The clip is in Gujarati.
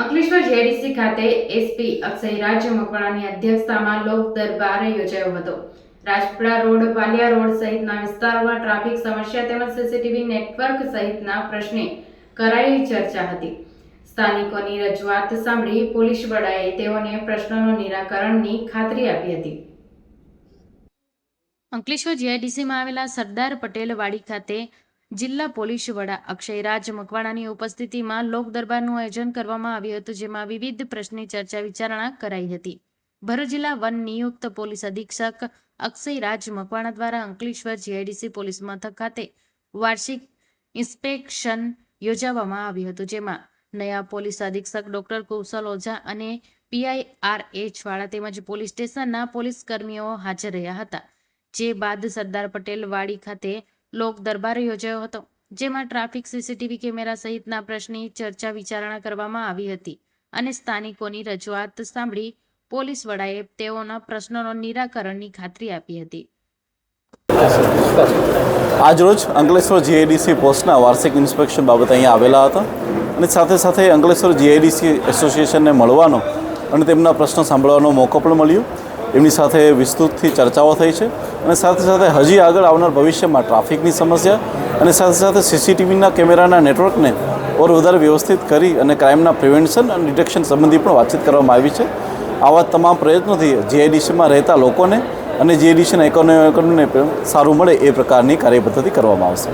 અંકલેશ્વર જેડીસી ખાતે એસપી અક્ષય રાજ મકવાણાની અધ્યક્ષતામાં લોક દરબાર યોજાયો હતો. રાજપુરા રોડ, પાલિયા રોડ સહિતના વિસ્તારોમાં ટ્રાફિક સમસ્યા તેમજ સીસીટીવી નેટવર્ક સહિતના પ્રશ્ને કરાયેલી ચર્ચા હતી. સ્થાનિકોની રજૂઆત સાંભળી પોલીસ વડાએ તેઓને પ્રશ્નોનું નિરાકરણની ખાતરી આપી હતી. અંકલેશ્વર જીઆઈડીસીમાં આવેલા સરદાર પટેલ વાડી ખાતે જિલ્લા પોલીસ વડા અક્ષયરાજ મકવાણાની ઉપસ્થિતિમાં લોક આયોજન કરવામાં આવ્યું હતું, જેમાં વિવિધ પ્રશ્નની ચર્ચા વિચારણા કરાઈ હતી. ભરૂચ જિલ્લા વન નિયુક્ત પોલીસ અધિક્ષક અક્ષયરાજ મકવાણા દ્વારા અંકલેશ્વર જીઆઈડીસી પોલીસ મથક ખાતે વાર્ષિક ઇન્સ્પેક્શન યોજાવામાં આવ્યું હતું, જેમાં નયા પોલીસ અધિક્ષક ડોક્ટર કૌશલ ઓઝા અને પીઆઈ એચ વાળા તેમજ પોલીસ સ્ટેશનના પોલીસ કર્મીઓ હાજર રહ્યા હતા. જે બાદ સરદાર પટેલ વાડી ખાતે લોક દરબાર યોજાયો હતો, જેમાં ટ્રાફિક સીસીટીવી કેમેરા સહિતના પ્રશ્નની ચર્ચા વિચારણા કરવામાં આવી હતી અને સ્થાનિકોની રજૂઆત સાંભળી પોલીસ વડાએ તેઓના પ્રશ્નોનો નિરાકરણની ખાતરી આપી હતી. આજરોજ અંકલેશ્વર જીઆઈડીસી પોસ્ટના વાર્ષિક ઇન્સ્પેક્શન બાબતે અહીંયા આવેલા હતા અને સાથે સાથે અંકલેશ્વર જીઆઈડીસી એસોસિએશનને મળવાનો અને તેમના પ્રશ્નો સાંભળવાનો મોકો પણ મળ્યો. એમની સાથે વિસ્તૃતથી ચર્ચાઓ થઈ છે અને સાથે સાથે હજી આગળ આવનાર ભવિષ્યમાં ટ્રાફિકની સમસ્યા અને સાથે સાથે સીસીટીવીના કેમેરાના નેટવર્કને ઓર વધારે વ્યવસ્થિત કરી અને ક્રાઇમના પ્રિવેન્શન અને ડિટેક્શન સંબંધી પણ વાતચીત કરવામાં આવી છે. આવા તમામ પ્રયત્નોથી જીઆઈડીસીમાં રહેતા લોકોને અને જીઆઈડીસીના ઇકોનોમીને પણ સારું મળે એ પ્રકારની કાર્યપદ્ધતિ કરવામાં આવશે.